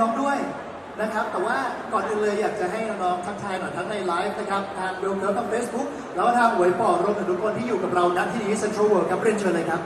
น้องๆด้วยนะครับ แต่ว่าก่อนอื่นเลยอยากจะให้น้องๆทักทายหน่อยทั้งในไลฟ์นะครับทางเวลเคิร์ทางเฟซบุ๊กแล้วก็ทางหวยปอรวมถึงทุกคนที่อยู่กับเราณที่นี้เซ็นทรัลเวิลด์ครับเรียนเชิญเลยครับ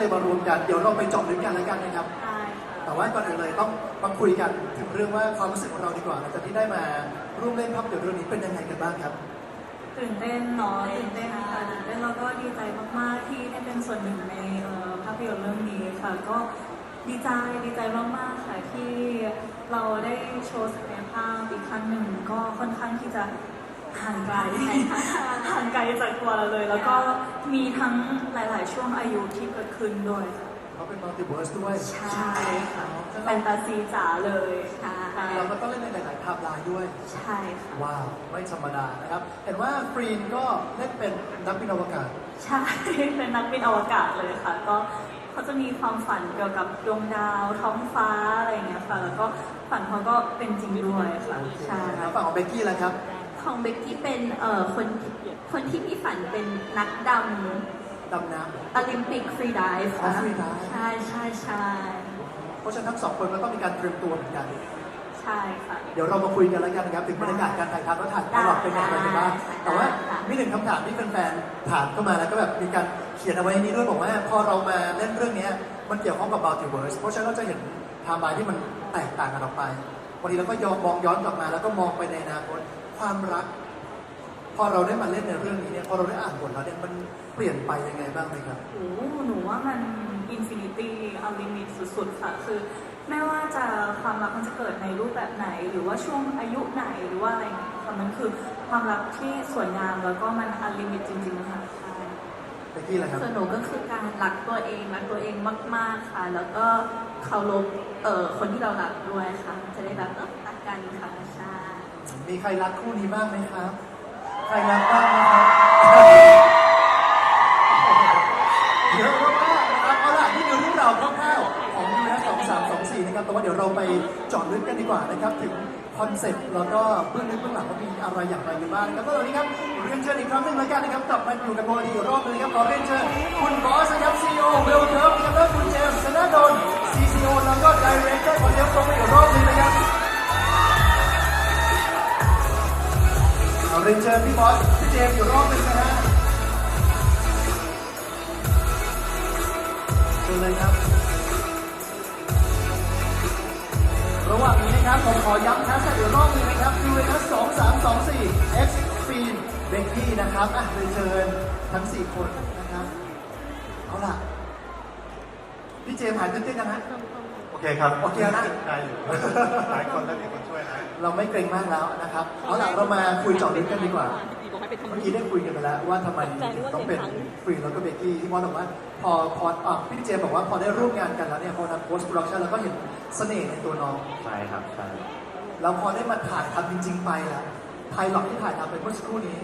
แล้วก็ใต้ท้องทะเลมารวมกัน เดี๋ยวเราไปเจาะลึกกันแล้วกันนะครับใช่ค่ะแต่ว่าก่อนอื่นเลยต้องมาคุยกันถึงเรื่องว่าความรู้สึกของเราดีกว่าหลังจากที่ได้มาร่วมเล่นภาพยนตร์เรื่องนี้เป็นยังไงกันบ้างครับ ตื่นเต้นเนาะตื่นเต้นค่ะตื่นเต้นแล้วก็ดีใจมากๆที่ได้เป็นส่วนหนึ่งในเอ่อภาพยนตร์เรื่องนี้ค่ะ ก็ดีใจดีใจมากๆค่ะที่เราได้โชว์ศักยภาพอีกครั้งหนึ่งก็ค่อนข้างที่จะห่างไกลห่างไกลจากตัวเราเลย แล้วก็มีทั้ง หลาย ๆ ช่วงอายุที่เกิดขึ้นด้วยค่ะเขาเป็นมัลติเวิร์สด้วยใช่ค่ะแฟนตาซีจ๋าเลยค่ะเราก็ต้องเล่นในหลายๆไทม์ไลน์ด้วย ใช่ค่ะว้าวไม่ธรรมดานะครับเห็นว่าฟรีนก็เล่นเป็นนักบินอวกาศ ใช่เป็นนักบินอวกาศเลยค่ะ ก็เขาจะมีความฝันเกี่ยวกับดวงดาวท้องฟ้าอะไรอย่างเงี้ยค่ะ แล้วก็ฝันเขาก็เป็นจริงด้วยค่ะโอเคใช่แล้วฝั่งของเบกกี้ล่ะครับของเบกกี้เป็นเอ่อคนคนที่มีฝันเป็นนักด ดำน้ำ โอลิมปิกฟรีดิฟอ๋อ free dive ใช่ใช่ใช่ำเพราะฉะนั้นทั้งสองคนก็ต้องมีการเตรียมตัวเหมือนกัน ใช่ค่ะ เดี๋ยวเรามาคุยกันแล้วกันนะครับถึงบรรยากาศการถ่ายทำและถ่ายตลอดเป็นอย่างไรกันบ้างแต่ว่ามีหนึ่งคำถามที่แฟนๆถามเข้ามาแล้วก็แบบมีการเขียนเอาไว้ในนี้ด้วยบอกว่าพอเรามาเล่นเรื่องเนี้ยมันเกี่ยวข้องกับมัลติเวิร์สเพราะฉะนั้นเราจะเห็นไทม์ไลน์ที่มันแตกต่างกันออกไปวันนี้เราก็ยอมมองย้อนกลับมาแล้วก็มองไปในอนาคตความรักพ อเราได้มาเล่นในเรื่องนี้เนี่ยพอเราได้อ่านบทแล้วเนี่ยมันเปลี่ยนไปยังไงบ้างไหมครับ โอ้หนูว่ามันอินฟินิตี้อัลลิมิตสุดๆ ค่ะ คือ ไม่ว่าจะความรักมันจะเกิดในรูปแบบไหน หรือว่าช่วงอายุไหนหรือว่าอะไรอย่างเงี้ยค่ะมันคือความรักที่สวยงามแล้วก็มันอัลลิมิตจริงๆค่ะใช่เบกกี้อะไรครับ ส่วนหนูก็คือการรักตัวเองรักตัวเองมาก ๆค่ะ แล้วก็เคารพเอ่อคนที่เรารักด้วยค่ะ จะได้แบบเออรักกันค่ะใช่ มีใครรักคู่นี้บ้างไหมครับ ใครรักบ้างนะครับเยอะมากๆนะครับเอาล่ะนี่คือเรื่องราวคร่าวๆของยูนะสองสามสองสี่นะครับแต่ว่าเดี๋ยวเราไปเจาะลึกกันดีกว่านะครับ ถึงคอนเซ็ปต์แล้วก็เบื้องลึกเบื้องหลังว่ามีอะไรอย่างไรอยู่บ้างนะครับก็ตอนนี้ครับเรียนเชิญอีกครั้งหนึ่งแล้วกันนะครับกลับมาอยู่กันบนอีรอบนึงนะครับขอเรียนเชิญคุณบอสนะครับซีอีโอเวลเคิร์ฟนะครับและคุณเจมส์ธนะดลซีซีโอแล้วก็ดีเรคเตอร์ขอเรียนตรงไปอีกรอบนึงนะครับ รียนเชิญพี่บอสพี่เจมส์อยู่รอบหนึ่งนะฮะเชิญเลยครับ ระหว่างนี้นะครับผมขอย้ำแฮชแท็กอีกรอบหนึงนะครับดูเลยนะสองสามสองสี่ X ฟีนเบกกี้นะครับอะเรียนเชิญทั้งสี่คนนะครับ เอาล่ะ พี่เจมส์หายตื่นเต้นกันนะ เคครับโอเคนะ ได้อยู่หลายคนแล้วมีคนช่วยนะเราไม่เกรงมากแล้วนะครับ เอาล่ะเรามาคุยเจาะลึกกันดีกว่าเมื่อกี้ได้คุยกันไปแล้วว่าทำไมถึงต้องเป็นฟรีแล้วก็เบกกี้ที่มอสบอกว่าพอพออะพี่เจมส์บอกว่าพอได้ร่วมงานกันแล้วเนี่ยพอทำโพสต์โปรดักชันแล้วก็เห็นเสน่ห์ในตัวน้อง ใช่ครับใช่แล้วพอได้มาถ่ายทำจริง ๆ ไปอะไพลอตที่ถ่ายทำไปเมื่อสักครู่นี้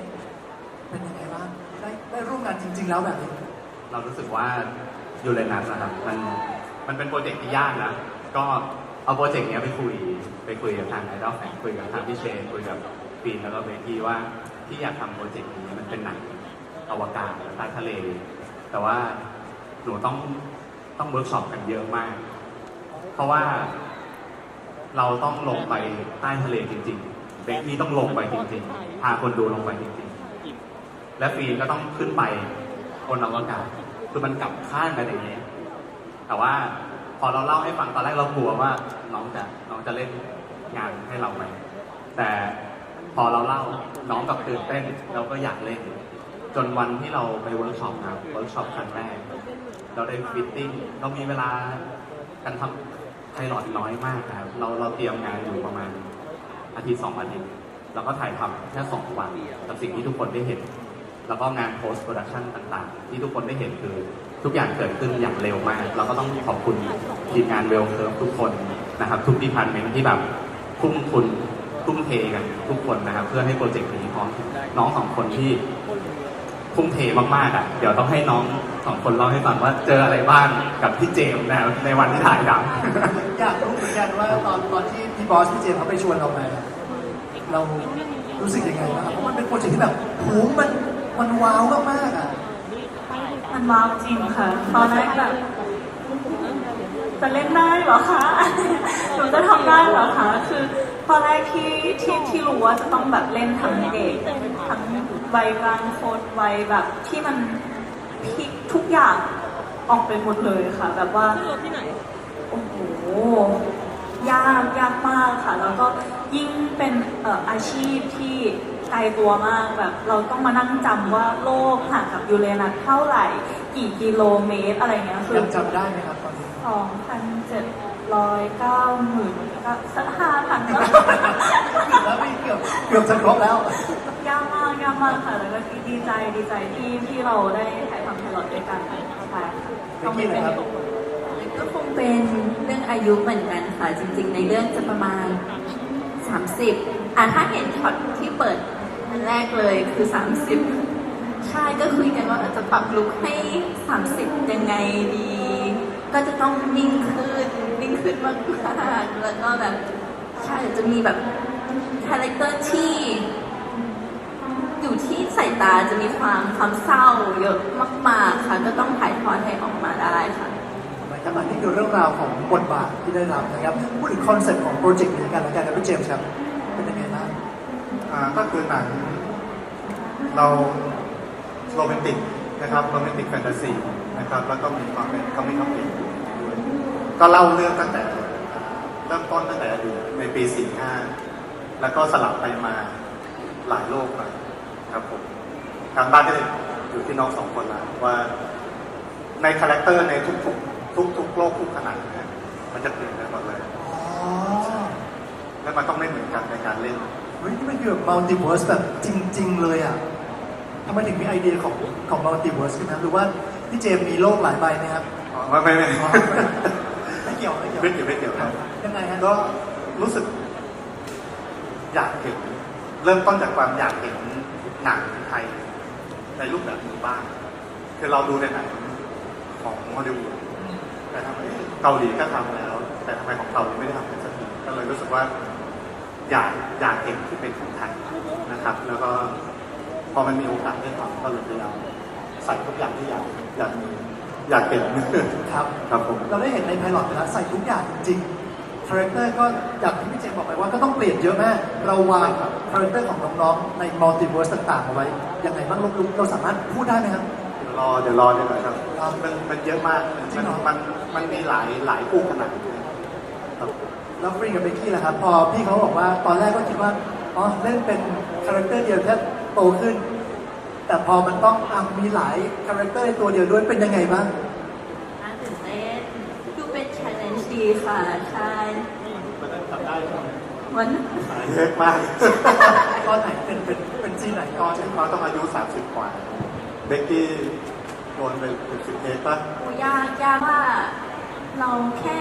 เป็นยังไงบ้างได้ได้ร่วมงานจริง ๆ แล้วแบบนี้ เรารู้สึกว่ายูเรนัสนะครับ มัน มันเป็นโปรเจกต์ที่ยากนะ ก็เอาโปรเจกต์เนี้ยไปคุย ไปคุยกับทางไอดอลแฟนคุยกับทางพี่เชนคุยกับฟีนแล้วก็เบกกี้ว่าที่อยากทำโปรเจกต์นี้มันเป็นหนังอวกาศใต้ทะเล แต่ว่าหนูต้องต้องเวิร์กช็อปกันเยอะมาก เพราะว่าเราต้องลงไปใต้ทะเลจริงๆเบกกี้ต้องลงไปจริงๆ พาคนดูลงไปจริงๆ และฟีนก็ต้องขึ้นไปบนอวกาศ คือมันกลับข้างกันอย่างนี้ แต่ว่าพอเราเล่าให้ฟังตอนแรกเรากลัวว่าน้องจะน้องจะเล่นงานให้เราไหมแต่พอเราเล่าน้องกับตื่นเต้นเราก็อยากเล่น จนวันที่เราไปเวิร์กช็อปนะครับเวิร์กช็อปครั้งแรกเราได้ฟิตติ้งเรามีเวลาการทำไพลอตน้อยมากครับเราเราเตรียมงานอยู่ประมาณอาทิตย์สองอาทิตย์แล้วก็ถ่ายทำแค่สองวันกับสิ่งที่ทุกคนได้เห็น แล้วก็งาน post production ต่างๆ ที่ทุกคนได้เห็นคือ ทุกอย่างเกิดขึ้นอย่างเร็วมาก เราก็ต้องขอบคุณทีมงานเวลเคิร์ฟทุกคนนะครับ ทุกดีพาร์ตเมนที่แบบทุ่มทุนทุ่มเทกันทุกคนนะครับ เพื่อให้โปรเจกต์นี้พร้อมน้องสองคนที่ทุ่มเทมากๆอะเดี๋ยวต้องให้น้องสองคนเล่าให้ฟังว่าเจออะไรบ้างกับพี่เจมส์นะในวันที่ถ่ายทอยากรู้เหมือนกันว่าตอนตอนที่พี่บอสพี่เจมส์เขาไปชวนเรามาเรารู้สึกยังไงบ้างครับเพราะมันเป็นโปรเจกต์ที่แบบโหมันมันว้าวมากๆอะ มันว้าวจริงค่ะ ตอนแรกแบบจะเล่นได้เหรอคะหนูจะทำได้เหรอคะ คือตอนแรกที่ที่ที่รู้ว่าจะต้องแบบเล่นทั้งเด็กทั้งวัยกลางคนวัยแบบที่มันพลิกทุกอย่างออกไปหมดเลยค่ะ แบบว่าโอ้โหยากยากมากค่ะ แล้วก็ยิ่งเป็นอาชีพที่ ไกลตัวมากแบบ เราต้องมานั่งจำว่าโลกห่างกับยูเรนัสเท่าไหร่ กี่กิโลเมตรอะไรเงี้ยคือยังจำได้ไหมครับตอนนี้ สองพันเจ็ดร้อยเก้าหมื่นก็สักห้าพันก็เกือบแล้วพี่เกือบเกือบจะครบแล้ว ยากมากยากมากค่ะแล้วก็ดีใจดีใจที่ที่เราได้ถ่ายทำไพลอตด้วยกันใช่ค่ะต้องไม่เป็นก็คงเป็นเรื่องอายุเหมือนกันค่ะ จริงๆ ในเรื่องจะประมาณ 30อะถ้าเห็นช็อตที่เปิด อันแรกเลยคือ 30 ใช่ก็คุยกันว่าจะปรับลุคให้ 30 ยังไงดี ก็จะต้องนิ่งขึ้นนิ่งขึ้นมากๆแล้วก็แบบใช่จะมีแบบคาแรคเตอร์ที่อยู่ที่สายตาจะมีความความเศร้าเยอะมาก ๆ ค่ะ ก็ต้องถ่ายทอดให้ออกมาได้ค่ะนะครับอันนี้คือเรื่องราวของบทบาทที่ได้รับนะครับพูดถึงคอนเซ็ปต์ของโปรเจกต์นี้กันแล้วกันนะพี่เจมส์ครับ เป็นยังไงบ้าง อ่าก็คือหนังเราโรแมนติกนะครับโรแมนติกแฟนตาซีนะครับแล้วก็มีความเป็นคอมเมดี้ด้วยก็เล่าเรื่องตั้งแต่อ่าเริ่มต้นตั้งแต่อดีตในปี 45 แล้วก็สลับไปมาหลายโลกมาครับผมทางบ้านก็เลยอยู่ที่น้องสองคนละว่าในคาแรคเตอร์ในทุกๆทุกๆโลกทุกขนาดเนี่ยมันจะเปลี่ยนไปหมดเลยอ๋อและมันต้องไม่เหมือนกันในการเล่นเฮ้ยนี่มันคือแบบมัลติเวิร์สแบบจริง ๆ เลยอะทำไมถึงมีไอเดียของของมัลติเวิร์สขึ้นมาหรือว่าพี่เจมส์มีโลกหลายใบไหมครับอ๋อไม่ไม่ไม่อ๋อไม่เกี่ยวไม่เกี่ยวไม่เกี่ยวไม่เกี่ยวครับยังไงฮะก็รู้สึก อยากเห็น เริ่มต้นจากความอยากเห็นหนังไทย ในรูปแบบนี้บ้างคือเราดูในหนังของฮอลลีวูดแต่ทำไมเกาหลีก็ทำแล้ว แต่ทำไมของเรายังไม่ได้ทำกันสักทีก็เลยรู้สึกว่า อยากอยากเห็นที่เป็นของไทยนะครับ แล้วก็พอมันมีโอกาสได้ทำก็เลยพยายามใส่ทุกอย่างที่อยากอยากมีอยากเห็นครับ ครับผมเราได้เห็นในไพลอตไปแล้วใส่ทุกอย่างจริงๆคาแรคเตอร์ก็อย่างที่พี่เจมส์บอกไปว่าก็ต้องเปลี่ยนเยอะมากเราวางคาแรคเตอร์ของน้องๆในมัลติเวิร์สต่างๆเอาไว้ยังไงบ้างลุกๆเราสามารถพูดได้ไหมครับเดี๋ยวรอเดี๋ยวรอเดี๋ยวหน่อยครับครับมันมันเยอะมากจริมังนเหรอมันมันมีหลายหลายคู่ขนาดเลยครับ แล้วฟรีกับเบกกี้ล่ะครับ พอพี่เขาบอกว่าตอนแรกก็คิดว่า อ๋อเล่นเป็นคาแรคเตอร์เดียวแค่โตขึ้น แต่พอมันต้องอะมีหลายคาแรคเตอร์ในตัวเดียวด้วยเป็นยังไงบ้าง น่าตื่นเต้นดูเป็น challenge ดีค่ะใช่วันเยอะมาก ตอนไหนเป็นเป็นเป็นซีนไหนตอนที่เขาต้องอายุ 30 กว่า เบกกี้โดนไปถึงสิบเอ็ดป่ะกูยากยากว่า เราแค่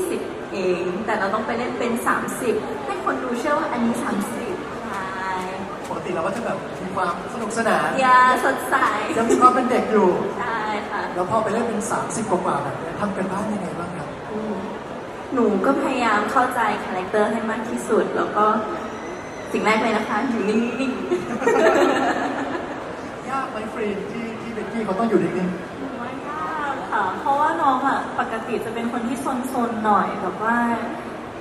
20 เอง แต่เราต้องไปเล่นเป็น 30 ให้คนดูเชื่อว่าอันนี้ 30ใช่ปกติเราก็จะแบบมีความสนุกสนานยาสดใสยังมีความเป็นเด็กอยู่ ใช่ค่ะแล้วพอไปเล่นเป็น 30 กว่าๆแบบเนี้ยทำกันบ้านยังไงบ้างครับอืมหนูก็พยายามเข้าใจคาแรคเตอร์ให้มากที่สุด แล้วก็สิ่งแรกเลยนะคะอยู่นิ่งๆ ยากไหมฟรีนที่ที่เบกกี้เขาต้องอยู่นิ่งว่ายากค่ะ เพราะว่าน้องอะปกติจะเป็นคนที่ซนๆหน่อยแบบว่า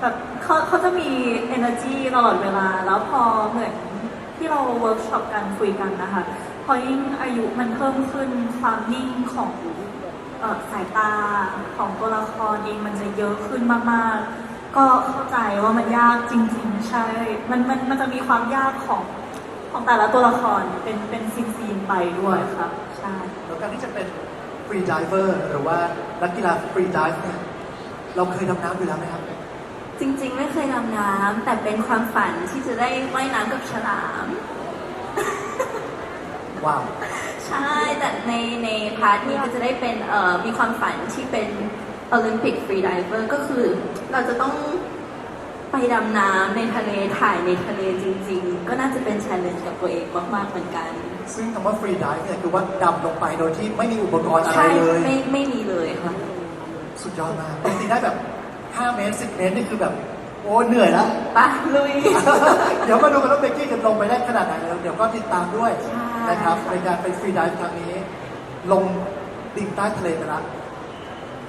แบบเขาเขาจะมี energy ตลอดเวลา แล้วพอเหมือนที่เราเวิร์กช็อปกันคุยกันนะคะพอยิ่งอายุมันเพิ่มขึ้นความนิ่งของออสายตาของตัวละครเองมันจะเยอะขึ้นมากๆ ก็เข้าใจว่ามันยากจริง ๆ ใช่ มันมันมันจะมีความยากของของแต่ละตัวละครเป็นเป็นซีนซีนๆไปด้วยครับ ใช่แล้วการที่จะเป็น ฟรีดิเวอร์หรือว่านักกีฬาฟรีดิฟเนี่ยเราเคยดำน้ำอยู่แล้วไหมครับ จริงๆ ไม่เคยดำน้ำแต่เป็นความฝันที่จะได้ว่ายน้ำกับฉลาม ว้าว ใช่ แต่ในในพาร์ทนี้ก็จะได้เป็นเอ่อมีความฝันที่เป็นโอลิมปิกฟรีดิเวอร์ก็คือเราจะต้องไปดำน้ำในทะเลถ่ายในทะเลจริง ๆ ก็น่าจะเป็น c h เลน g e กับตัวเองมากๆเหมือนกัน ซึ่งคำว่าฟรีดิฟเนี่ยคือว่าดำลงไปโดยที่ไม่มีอุปกรณ์อะไรใช่เลย ไม่ไม่มีเลยค่ะสุดยอดมากปกติได้แบบ5เมตร10 เมตรนี่คือแบบ โอ้เหนื่อยแล้ว ไปลุย เดี๋ยวมาดูกันว่าเบกกี้จะลงไปได้ขนาดไหนแล้วเดี๋ยวก็ติดตามด้วยใช่ นะครับในการไปฟรีดิฟครั้งนี้ ลงดิ่งใต้ทะเลไปแล้ว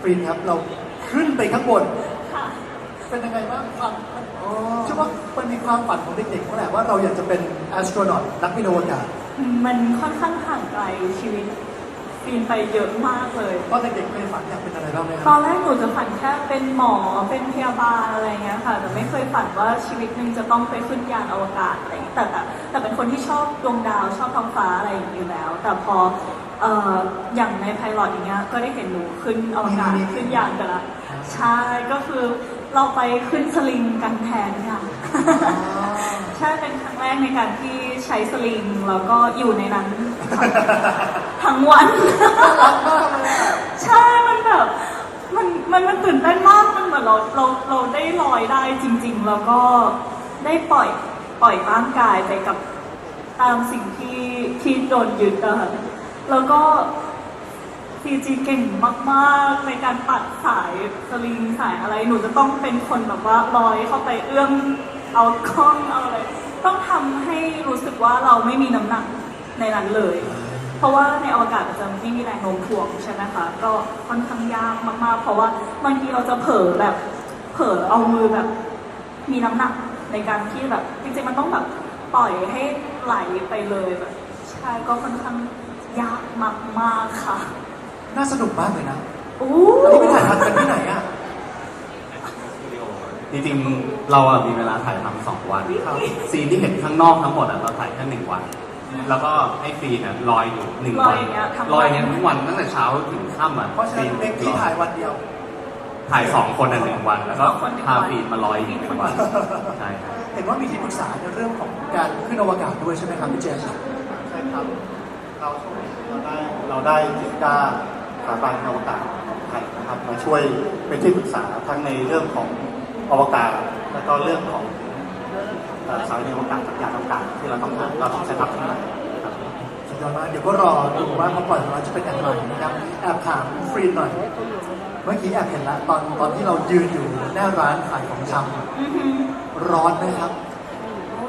ฟรีนครับเราขึ้นไปข้างบน ค่ะ เป็นยังไงบ้างความเชื่อว่ามันมีความฝันของเด็กๆเขาแหละว่าเราอยากจะเป็นแอสโทรนอตนักบินอวกาศ มันค่อนข้างห่างไกลชีวิตปีนไปเยอะมากเลย ตอนเด็กๆเคยฝันอยากเป็นอะไรบ้างไหมคตรัอบ นแรกหนูจะฝันแค่เป็นหมอเป็นพยาบาลอะไรเงี้ยค่ะ แต่ไม่เคยฝันว่าชีวิตหนึ่งจะต้องไปขึ้นยานอวกาศอะไรอย่างเงี้ยแต่แต่แต่เป็นคนที่ชอบดวงดาวชอบท้องฟ้าอะไรอย่างเงี้ยอยู่แล้ว แต่พอเอ่ออย่างในไพลอตอย่างเงี้ยก็ได้เห็นหนูขึ้นอวกาศขึ้นยานกันละใช่ก็คือเราไปขึ้นสลิงกันแทนค่ะใช่เป็นครั้งแรกในการที่ใช้สลิงแล้วก็อยู่ในนั้น ทั้งวัน ใช่ มันแบบ มัน มัน มันตื่นเต้นมาก มันเหมือนเรา เรา เราได้ลอยได้จริง ๆ แล้วก็ได้ปล่อย ปล่อยร่างกายไปกับตามสิ่งที่ ที่โดนยึดอะค่ะแล้วก็ซีจีเก่งมากๆในการปัดสายสลิงสายอะไร หนูจะต้องเป็นคนแบบว่าลอยเข้าไปเอื้อม เอากล้องเอาอะไรต้องทำให้รู้สึกว่าเราไม่มีน้ำหนักในนั้นเลย เพราะว่าในอวกาศมันจะไม่มีแรงโน้มถ่วงใช่ไหมคะ ก็ค่อนข้างยากมากๆ เพราะว่าบางทีเราจะเผลอแบบเผลอเอามือแบบ มีน้ำหนักในการที่แบบจริงๆมันต้องแบบปล่อยให้ไหลไปเลยแบบใช่ก็ค่อนข้างยากมากๆค่ะน่าสนุกมากเลยนะ อู้ อันนี้ไปถ่ายทำกันที่ไหนอะ จริงๆ เราอะมีเวลาถ่ายทำสองวันครับซีนที่เห็นข้างนอกทั้งหมดอะเราถ่ายแค่หนึ่งวัน แล้วก็ให้ฟรีเนี่ยลอยอยู่หนึ่งลอวัยนอย่างเงี้ยทั้งลอยวันเนี่ยทั้งวันตั้งแต่เช้าถึงค่ำอะเพราะฉะนั้นเบกกี้ถ่ายวันเดียว ถ่ายสองคนอะหนึ่งวัน แล้วก็สองคนหนึ่งวันพาฟรีมาลอยอีกหนึ่งวันใช่ครับ เห็นว่ามีที่ปรึกษาในเรื่องของการขึ้นอวกาศด้วยใช่ไหมครับพี่เจมส์ใช่ครับ เราเราได้เราได้จิตด้าสถาบันอวกาศไทยนะครับ มาช่วยเป็นที่ปรึกษาทั้งในเรื่องของ อวกาศแล้วก็เรื่องของเอ่อสายในอวกาศกับยานอวกาศที่เราต้องเราต้องใช้ทับทั้งหลายครับสุดยอดมากเดี๋ยวก็รอดูว่าพอปล่อยออกมาจะเป็นอย่างไรนะครับแอบถามฟรีนหน่อย เมื่อกี้แอบเห็นแล้วตอนตอนที่เรายืนอยู่หน้าร้านขายของชอือหือำร้อนไหมครับโอ้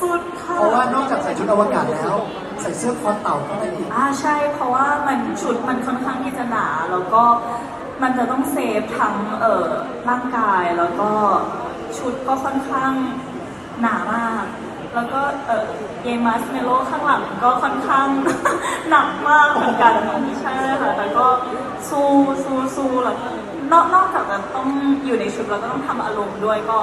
สุดๆค่ะเพราะว่านอกจากใส่ชุดอวกาศแล้ว ใส่เสื้อคอเต่าก็ได้อีกอ่าใช่เพราะว่ามันชุดมันค่อนข้างที่จะหนาแล้วก็ มันจะต้องเซฟทั้งเอ่อร่างกายแล้วก็ชุดก็ค่อนข้างหนามาก แล้วก็เอ่อเยมัสเมโลข้างหลังก็ค่อนข้าง หนักมากเหมือนกันใช่ค่ะแต่ก็สู้สู้สู้แล้วนอกนอกจากจะต้องอยู่ในชุดแล้วก็ต้องทำอารมณ์ด้วยก็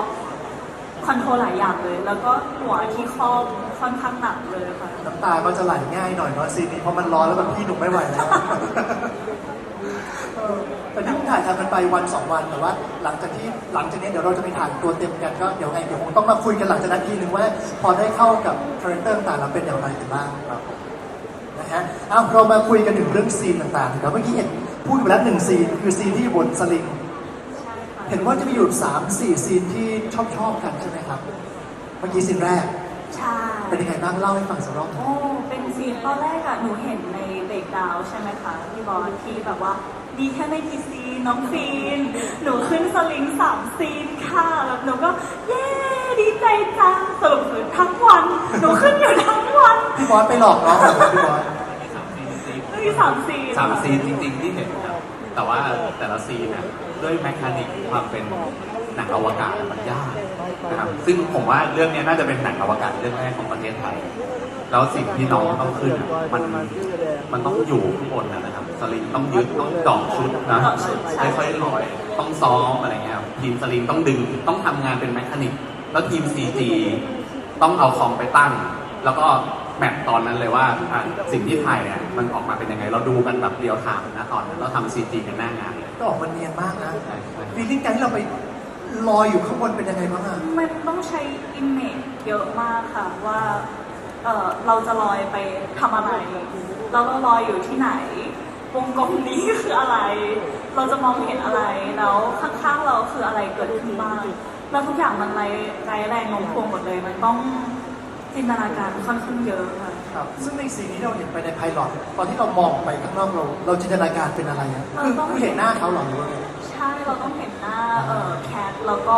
คอนโทรลหลายอย่างเลย แล้วก็หัวที่ครอบค่อนข้างหนักเลยค่ะ น้ำตาก็จะไหลง่ายหน่อยเนาะซีนนี้เพราะมันร้อนแล้วแบบพี่หนุ่มไม่ไหวแล้ว เออแต่ที่ผมถ่ายทำกันไปวันสองวันแต่ว่า หลังจากที่หลังจากนี้เดี๋ยวเราจะไปถ่ายตัวเต็มกันก็เดี๋ยวไงเดี๋ยวคงต้องมาคุยกันหลังจากนั้นทีนึงว่า พอได้เข้ากับคาแรคเตอร์ต่างๆแล้วเป็นอย่างไรกันบ้างครับนะฮะเอาเรามาคุยกันถึงเรื่องซีนต่างๆนะครับเมื่อกี้เห็นพูดไปแล้วหนึ่งซีนคือซีนที่บนสลิงเห็นว่าจะมีอยู่สามสี่ซีนที่ชอบชอบๆกันใช่ไหมครับ เมื่อกี้ซีนแรกใช่เป็นยังไงบ้างเล่าให้ฟังสักรอบหนึ่งโอ้เป็นซีนตอนแรกอะหนูเห็นในเบรก ดาวน์ใช่ไหมคะพี่บอลที่แบบว่าดีแค่ไม่กี่ซีนน้องฟีน หนูขึ้นสลิงสามซีนค่ะแล้วหนูก็เย้ดีใจจังสรุปคือทั้งวัน หนูขึ้นอยู่ทั้งวันพี่บอสไปหลอกน้องเหรอพี่บอสมีสามซีนสามซีนจริง ๆ ที่เห็นครับแต่ว่าแต่ละซีนเนี่ยด้วยแมคานิกความเป็นหนังอวกาศมันยากนะครับซึ่งผมว่าเรื่องนี้น่าจะเป็นหนังอวกาศเรื่องแรกของประเทศไทย แล้วสิ่งที่น้องต้องขึ้นอะมันมันต้องอยู่ข้างบนนะนะครับสลิงต้องยึดต้องเจาะชุดนะเจาะชุดใช่ค่อยๆลอยต้องซ้อมอะไรเงี้ยครับทีมสลิงต้องดึงต้องทำงานเป็นแมคานิกแล้วทีม CG ต้องเอาคอมไปตั้ง แล้วก็แมปตอนนั้นเลยว่าอะสิ่งที่ถ่ายเนี่ยมันออกมาเป็นยังไง เราดูกันแบบเรียวไทม์นะตอนนั้นเราทำ CG กันหน้างานเลย ก็ออกมาเนียนมากนะใช่ใช่ฟีลลิ่งการที่เราไปลอยอยู่ข้างบนเป็นยังไงบ้างอะ มันต้องใช้ image เยอะมากค่ะว่า เออเราจะลอยไปทำอะไรแล้วเราลอยอยู่ที่ไหน วงกลมนี้คืออะไร เราจะมองเห็นอะไร แล้วข้างๆเราคืออะไรเกิดขึ้นบ้าง แล้วทุกอย่างมันไร้ไร้แรงโน้มถ่วงหมดเลย มันต้องจินตนาการค่อนข้างเยอะค่ะ ครับซึ่งในซีนนี้เราเห็นไปในไพลอตตอนที่เรามองไปข้างนอกเราเราจินตนาการเป็นอะไรอะคือคือเห็นหน้าเขาเหรอหรือว่าไงใช่ เราต้องเห็นหน้าเอ่อแคท แล้วก็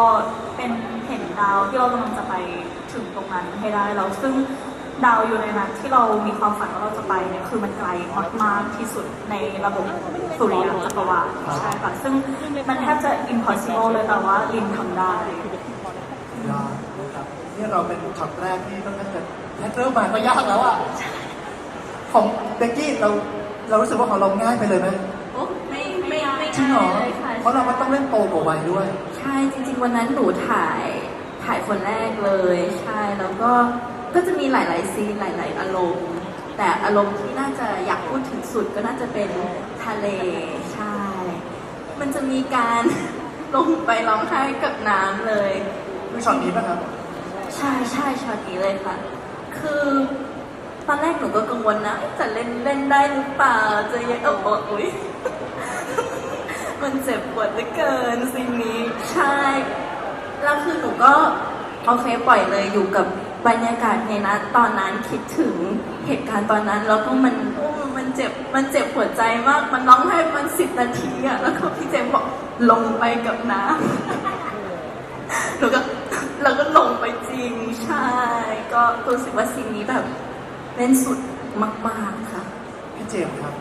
เป็นเห็นดาวที่เรากำลังจะไปถึงตรงนั้นให้ได้แล้วซึ่ง ดาวอยู่ในนั้นที่เรามีความฝันว่าเราจะไปเนี่ยคือมันไกลมากๆที่สุดในระบบสุริยะจักรวาลใช่ค่ะซึ่งมันแทบจะ impossible เลยแต่ว่าลินทำได้ยากนะครับนี่เราเป็นช็อตแรกที่ต้องนั่งกันแค่เริ่มมาก็ยากแล้วอะของเบกกี้เราเรารู้สึกว่าของเราง่ายไปเลยไหมโอ้ไม่ไม่ไม่จริงเหรง่าอยเลยค่ะเพราะเราก็ต้องเล่นโตกว่าวัยด้วย ใช่จริง ๆ วันนั้นหนูถ่ายถ่ายคนแรกเลย ใช่แล้วก็ ก็จะมีหลาย ๆ ซีนหลาย ๆ อารมณ์ แต่อารมณ์ที่น่าจะอยากพูดถึงสุดก็น่าจะเป็นทะเลใช่ มันจะมีการลงไปร้องไห้กับน้ำเลยคือช็อตนี้ป่ะครับ ใช่ใช่ช็อตนี้เลยค่ะ คือตอนแรกหนูก็กังวลนะจะเล่นเล่นได้หรือเปล่า จะยังเออบอกอุ้ยมันเจ็บปวดเหลือเกินสิ่งนี้ใช่ แล้วคือหนูก็โอเคปล่อยเลยอยู่กับ บรรยากาศในนั้นตอนนั้นคิดถึงเหตุการณ์ตอนนั้น แล้วก็มันโอ้มันเจ็บมันเจ็บหัวใจมาก มันร้องไห้มันสิบนาทีอะแล้วก็พี่เจมส์บอกลงไปกับน้ำหนูก็เราก็ลงไปจริงใช่ก็รู้สึกว่าซีนนี้แบบเล่นสุดมาก ๆค่ะ พี่เจมส์ครับ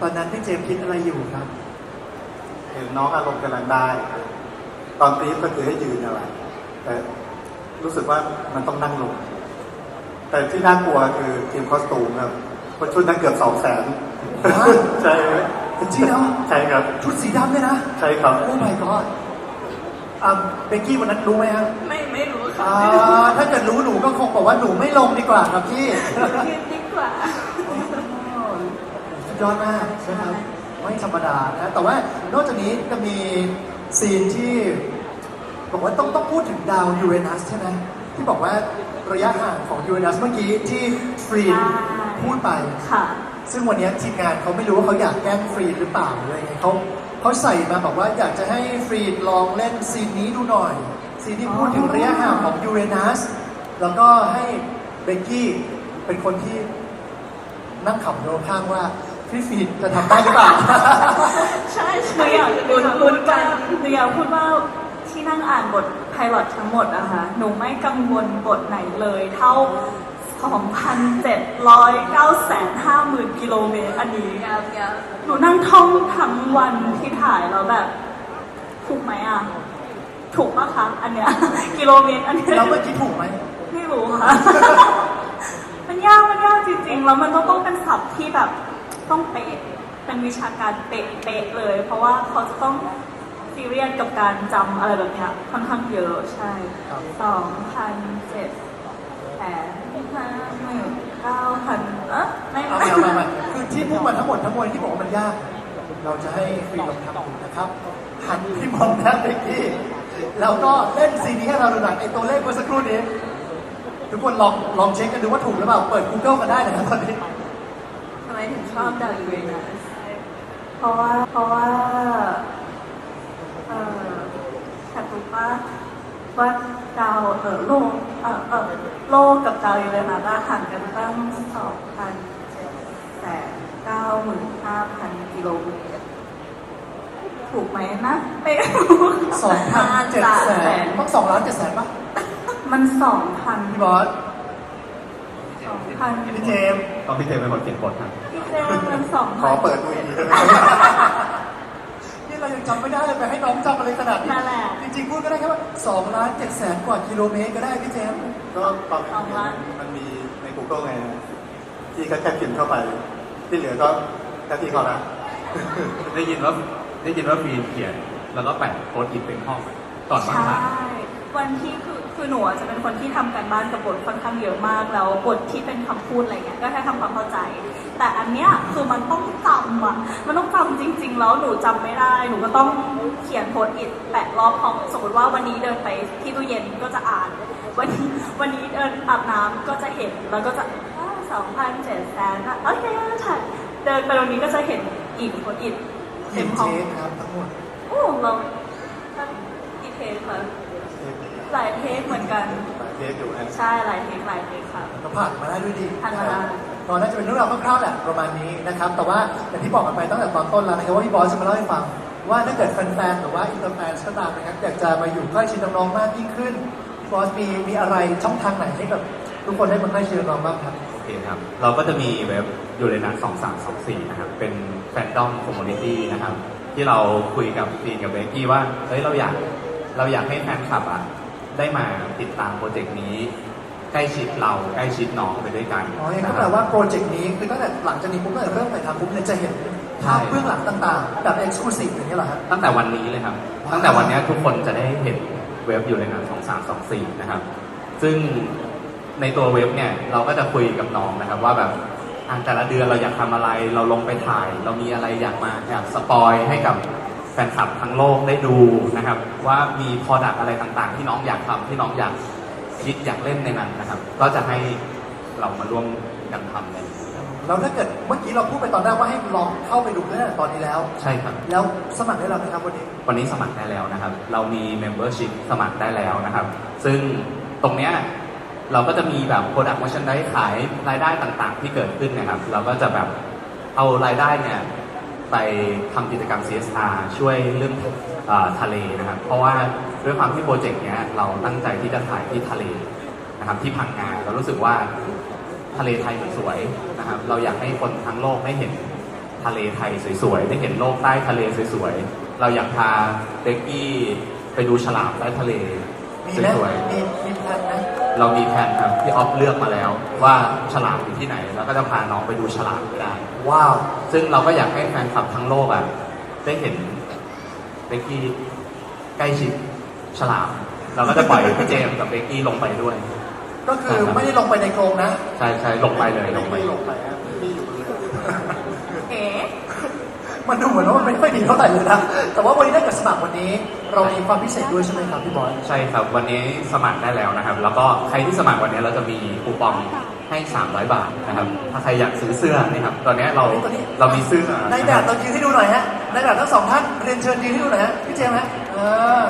ตอนนั้นพี่เจมส์คิดอะไรอยู่ครับเห็นน้องอารมณ์กำลังได้ตอนตีฟก็คือให้ยืนอะไรแต่ รู้สึกว่ามันต้องนั่งลง แต่ที่น่ากลัวคือทีมคอสตูมครับเพราะชุดนั้นเกือบสองแสนฮะใช่ไหมจริงๆแล้วใช่ครับ ชุดสีดำเลยนะใช่ครับโอ้ my god อ่าเบกกี้วันนั้นรู้ไหมครับไม่ไม่รู้ค่ะอ่าถ้าเกิดรู้หนูก็คงบอกว่าหนูไม่ลงดีกว่าครับพี่ ยืนดีกว่า สุดยอดมากนะครับไม่ธรรมดานะแต่ว่านอกจากนี้จะมีซีนที่ บอกว่าต้องต้องพูดถึงดาวยูเรนัสใช่ไหมที่บอกว่าระยะห่างของยูเรนัสเมื่อกี้ที่ฟรีนใช่พูดไป ค่ะ ซึ่งวันนี้ทีมงานเขาไม่รู้ว่าเขาอยากแกล้งฟรีนหรือเปล่าเลยไงเขาเขาใส่มาบอกว่าอยากจะให้ฟรีนลองเล่นซีนนี้ดูหน่อย ซีนที่พูดถึงระยะห่างของยูเรนัสแล้วก็ให้เบกกี้เป็นคนที่นั่งขำโดข้างว่าพี่ฟรีนจะทำได้หรือเปล่า ใช่หนูอยากลุ้นลุ้นกันหนูอยากพูดว่าที่ นั่งอ่านบทไพลอตทั้งหมดอะค่ะหนูไม่กังวลบทไหนเลย เท่า 2,709,50,000 กิโลเมตรอันนี้ยาวหนูนั่งท่องทั้งวันที่ถ่ายแล้วแบบ ถูกไหมอะถูกปะคะอันเนี้ย กิโลเมตรอันเนี้ย แล้วเมื่อกี้ถูกไหม ไม่รู้ค่ะ มันยาก มันยากจริงๆ แล้วมันต้องต้องเป็นศัพท์ที่แบบต้องเป๊ะ เป็นวิชาการเป๊ะๆเลย เพราะว่าเขาจะต้อง ซีเรียสกับการจำอะไรแบบเนี้ยค่อนข้างเยอะใช่ครับ สองพันเจ็ดแปดห้าหมื่นเก้าพันเอ๊ะไม่เอาไม่เอามามาคือที่พูดมาทั้งหมดทั้งมวลที่บอกว่ามันยาก เราจะให้ฟรีลองทำดูนะครับหันที่มองหน้าเบกกี้แล้วก็เล่นซีนนี้ให้เราดูหน่อยไอตัวเลขเมื่อสักครู่นี้ ทุกคนลองลองเช็คกันดูว่าถูกหรือเปล่า เปิด Google กันได้นะครับตอนนี้ ทำไมถึงชอบดาวยูเรนัสเพราะว่าเพราะว่า เอ่อแต่รู้ว่าว่าดาวเออโลกเออเออโลกกับดาวยูเรนัสอะห่างกันตั้งสองพันเจ็ดแสนเก้าหมื่นห้าพันกิโลเมตรถูกไหมนะไม่รู้สองพันเจ็ดแสนต้องสองล้านเจ็ดแสนป่ะมันสองพันพี่บอสสองพันพี่เจมส์ต้องพี่เจมเป็นคนเขียนบทครับพี่เจมส์มันสองขพัอน เปิดดูอีกทีได้ไหมนี่เรายัง จำไม่ได้เลยไปให้น้องจำอะไรขนาดนี้นั่นแหละ จริงๆพูดก็ได้แค่ว่า2ล้าน7แสนกว่ากิโลเมตรก็ได้พี่เจมส์ก็ตอนสองล้านมันมีใน Google ไงฮะที่เขาแค่พิมพ์เข้าไป ที่เหลือก็หน้าที่เขาละได้ยินว่าได้ยินว่าฟีนเขียนแล้วก็แปะโพสต์อินเป็นห้องก่อนมาใช่ถ่ายวันที่คือ คือหนูอะจะเป็นคนที่ทำการบ้านกับบทค่อนข้างเยอะมากแล้วบทที่เป็นคำพูดอะไรเงี้ยก็แค่ทำความเข้าใจ แต่อันเนี้ยคือมันต้องจำอะมันต้องจำจริง ๆ แล้วหนูจำไม่ได้ หนูก็ต้องเขียนโพสต์อิทแปะรอบห้องสมมติว่าวันนี้เดินไปที่ตู้เย็นก็จะอ่าน วันนี้วันนี้เดินอาบน้ำก็จะเห็นแล้วก็จะสองพันเจ็ดแสนโอเคถ่ายเดินไปตรงนี้ก็จะเห็นอีกโพสต์อิทเต็กี่มเทห้องคครับทั้งหมดโอ้เรากี่เทปค่ะ หลายเทปเหมือนกัน เทสอยู่ฮะใช่หลายเทปหลายเทปค่ะ ก็ผ่านมาได้ด้วยดีผ่านมาได้ ตอนน่าจะเป็นเรื่องราวคร่าวๆแหละประมาณนี้นะครับ แต่ว่าอย่างที่บอกกันไปตั้งแต่ตอนต้นแล้วนะครับว่าพี่บอสจะมาเล่าให้ฟัง ว่าถ้าเกิดแฟนๆหรือว่าอินเตอร์แฟนก็ตามนะครับอยากจะมาอยู่ใกล้ชิดน้องๆมากยิ่งขึ้นพี่บอสมีมีอะไรช่องทางไหนให้กับทุกคนได้มาใกล้ชิดน้องๆบ้างครับโอเคครับ เราก็จะมีเว็บยูเรนัส2324 นะครับ เป็นแฟนดอมคอมมูนิตี้นะครับ ที่เราคุยกับฟีนกับเบกกี้ว่า เฮ้ย เราอยาก เราอยากให้แฟนคลับอะ ได้มาติดตามโปรเจกต์นี้ ใกล้ชิดเราใกล้ชิดน้องไปด้วยกันอ๋ออย่างนะก็คแปลรับว่าโปรเจกต์นี้คือตั้งแต่หลังจากนี้ปุ๊บตั้งแต่เริ่มถ่ายทำปุ๊บเนี่ยจะเห็นภาพใช่เบื้องหลังต่างๆ แบบเอ็กซ์คลูซีฟอย่างนี้ยเหรอครับตั้งแต่วันนี้เลยครับ ตั้งแต่วันนี้ทุกคนจะได้เห็นเว็บอยู่ในนั้น2324นะครับ ซึ่งในตัวเว็บเนี่ยเราก็จะคุยกับน้องนะครับว่าแบบอะแต่ละเดือนเราอยากทำอะไร เราลงไปถ่าย เรามีอะไรอยากมาอยากสปอยให้กับ แฟนคลับทั้งโลกได้ดูนะครับ ว่ามีพอดักอะไรต่างๆ ที่น้องอยากทำที่น้องอยากคิดอยากเล่นในนั้นนะครับ ก็จะให้เรามาร่วมกันทำเลยแล้วถ้าเกิดเมื่อกี้เราพูดไปตอนแรกว่าให้ลองเข้าไปดูตั้งแต่ตอนนี้แล้ว ใช่ครับ แล้วสมัครได้แล้วไหมครับวันนี้วันนี้สมัครได้แล้วนะครับ เรามี membership สมัครได้แล้วนะครับ ซึ่งตรงเนี้ยเราก็จะมีแบบ product merchandise ขายรายได้ต่างๆ ที่เกิดขึ้นนะครับ เราก็จะแบบเอารายได้เนี่ย ไปทำกิจกรรม CSR ช่วยเรื่องอทะเลนะครับ เพราะว่าด้วยความที่โปรเจกต์เนี้ยเราตั้งใจที่จะถ่ายที่ทะเลนะครับที่พังงาเรารู้สึกว่าทะเลไทยมันสวยนะครับ เราอยากให้คนทั้งโลกได้เห็นทะเลไทยสวยๆได้เห็นโลกใต้ทะเลสวยๆเราอยากพาเบกกี้ไปดูฉลามใต้ทะเลสวยมีมีพลนไหมๆ เรามีแผนครับที่ออฟเลือกมาแล้ว ว่าฉลามอยู่ที่ไหน แล้วก็จะพาน้องไปดูฉลามได้ ว้าว ซึ่งเราก็อยากให้แฟนคลับทั้งโลกอะได้เห็นเบกกี้ใกล้ชิดฉลามเราก็จะปล่อยพี่เจมส์กับเบกกี้ลงไปด้วย ก็คือไม่ได้ลงไปในโครงนะ ใช่ใช่ลงไปเลยลงไป ไม่ลงไปฮะที่อยู่บนเรือเอ๋ มันดูเหมือนว่ามันไม่ค่อยดีเท่าไหร่เลยนะ แต่ว่าวันนี้ได้กับสมัครวันนี้ เรามีความพิเศษด้วยใช่ไหมครับพี่บอย ใช่ครับ วันนี้สมัครได้แล้วนะครับ แล้วก็ใครที่สมัครวันนี้เราจะมีคูปองให้ 300 บาทนะครับ ถ้าใครอยากซื้อเสื้อนี่ครับ ตอนนี้เราตอนนี้ เรามีเสื้อในแบบเรายืนให้ดูหน่อยฮะในแบบทั้งสองท่านเรียนเชิญยืนให้ดูหน่อยฮะพี่เจมส์ฮะเออ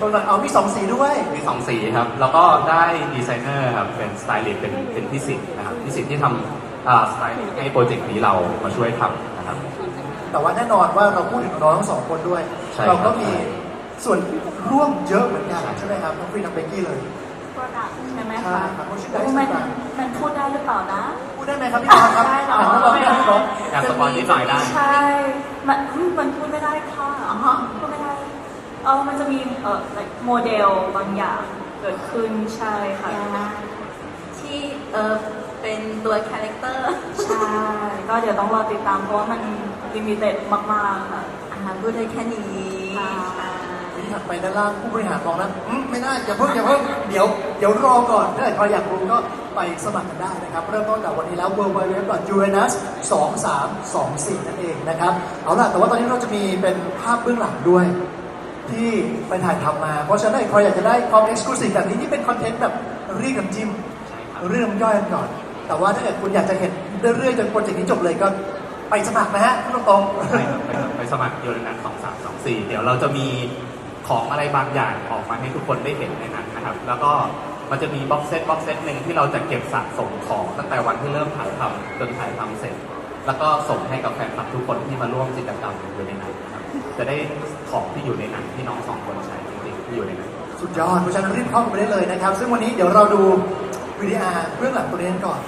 ตรงนั้นเอามีสองสีด้วย มีสองสีครับ แล้วก็ได้ดีไซเนอร์ครับ เป็นสไตลิสต์เป็นเป็นพี่สิทธิ์นะครับพี่สิทธิ์ที่ทำอ่า สไตล์ให้โปรเจกต์นี้เรามาช่วยทำนะครับ แต่ว่าแน่นอนว่าเราพูดถึงน้องทั้งสองคนด้วย ใช่ครับ เราก็มีส่วนร่วมเยอะเหมือนกันใช่ใช่ไหมครับทั้งฟรีทั้งเบกกี้เลยโปรดักใช่ไหมใช่คะครับโอ้มันมันพูดได้หรือเปล่านะ พูดได้ไหมครับพี่บอสครับได้เหรอ อ่านแล้วเราไม่ได้พี่บอสอยากสปอยนิดหน่อยได้ ใช่ มันอืมมันพูดไม่ได้ค่ะอ๋อพูดไม่ได้ เออมันจะมีเอ่อ like โมเดลบางอย่างเกิดขึ้นใช่ค่ะ ที่เออ เป็นตัวคาแรคเตอร์ ใช่ ก็เดี๋ยวต้องรอติดตามเพราะว่ามันลิมิเต็ดมากๆค่ะ อ่าพูดได้แค่นี้ค่ะทีนี้ถัดไปด้านล่างผู้บริหารบอกนะอืมไม่ได้อย่าเพิ่งอย่าเพิ่งเดี๋ยวเดี๋ยวรอก่อนถ้าเกิดใครอยากรู้ก็ไปสมัครกันได้นะครับ เริ่มต้นจากวันนี้แล้ว w w w u r a n u s 2324 นั่นเองนะครับ เอาล่ะ แต่ว่าตอนนี้เราจะมีเป็นภาพเบื้องหลังด้วย ที่ไปถ่ายทำมา เพราะฉะนั้นใครอยากจะได้ความเอ็กซ์คลูซีฟแบบนี้นี่เป็นคอนเทนต์แบบเรียกน้ำจิ้มใช่ครับเรื่องย่อยกันก่อน แต่ว่าถ้าเกิดคุณอยากจะเห็นเรื่อยๆจนโปรเจกต์นี้จบเลยก็ไปสมัครนะฮะพูดตรงๆใช่ครับไปครับไปสมัครยูเรนัสสองสามสองสี่เดี๋ยวเราจะมีของอะไรบางอย่างออกมาให้ทุกคนได้เห็นในนั้นนะครับ แล้วก็มันจะมีบ็อกเซตบ็อกเซตหนึ่งที่เราจะเก็บสะสมของตั้งแต่วันที่เริ่มถ่ายทำจนถ่ายทำเสร็จ แล้วก็ส่งให้กับแฟนคลับทุกคนที่มาร่วมกิจกรรมอยู่ในนั้นนะครับจะได้ของที่อยู่ในหนังที่น้องสองคนใช้จริงๆที่อยู่ในนั้น สุดยอดเพราะฉะนั้นรีบเข้ากันไปได้เลยนะครับ ซึ่งวันนี้เดี๋ยวเราดู วิดีอาร์เรื่องหลังตัวนี้กันก่อน